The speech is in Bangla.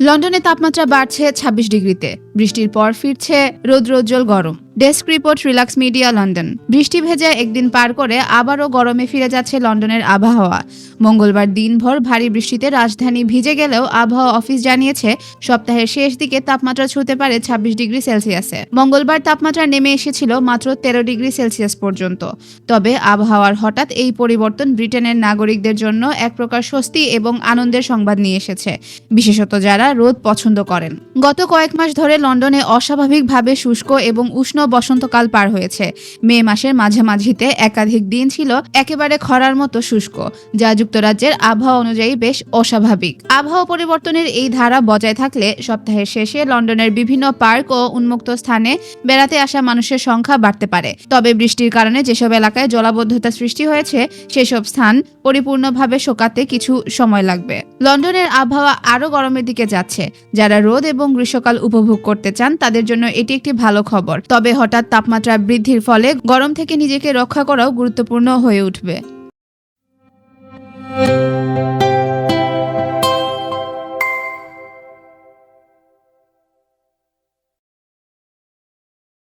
লন্ডনে তাপমাত্রা বাড়ছে ২৬ ডিগ্রিতে। বৃষ্টির পর ফিরছে রৌদ্রোজ্জ্বল গরম। Desk report, relax media, London. বৃষ্টি ভেজা একদিন পার করে আবারও গরমে ফিরে যাচ্ছে লন্ডনের আবহাওয়া। মঙ্গলবার দিনভর ভারী বৃষ্টিতে রাজধানী ভিজে গেলেও আবহাওয়া অফিস জানিয়েছে, সপ্তাহের শেষ দিকে তাপমাত্রা ছুঁতে পারে ২৬ ডিগ্রি সেলসিয়াসে। মঙ্গলবার তাপমাত্রা নেমে এসেছিল মাত্র তেরো ডিগ্রি সেলসিয়াস পর্যন্ত। তবে আবহাওয়ার হঠাৎ এই পরিবর্তন ব্রিটেনের নাগরিকদের জন্য এক প্রকার স্বস্তি এবং আনন্দের সংবাদ নিয়ে এসেছে। বিশেষত যারা রোদ পছন্দ করেন। গত কয়েক মাস ধরে লন্ডনে অস্বাভাবিকভাবে শুষ্ক এবং উষ্ণ বসন্তকাল পার হয়েছে। মে মাসের মাঝামাঝিতে একাধিক দিন ছিল একেবারে খরার মতো শুষ্ক, যা যুক্তরাজ্যের আবহাওয়া অনুযায়ী বেশ অস্বাভাবিক। আবহাওয়া পরিবর্তনের এই ধারা বজায় থাকলে সপ্তাহের শেষে লন্ডনের বিভিন্ন পার্ক ও উন্মুক্ত স্থানে বেড়াতে আসা মানুষের সংখ্যা বাড়তে পারে। তবে বৃষ্টির কারণে যেসব এলাকায় জলাবদ্ধতা সৃষ্টি হয়েছে, সেসব স্থান পরিপূর্ণভাবে শোকাতে কিছু সময় লাগবে। লন্ডনের আবহাওয়া আরও গরমের দিকে যাচ্ছে, যারা রোদ এবং গ্রীষ্মকাল উপভোগ করতে চান, তাদের জন্য এটি একটি ভালো খবর। তবে হঠাৎ তাপমাত্রা বৃদ্ধির ফলে গরম থেকে নিজেকে রক্ষা করাও গুরুত্বপূর্ণ হয়ে উঠবে।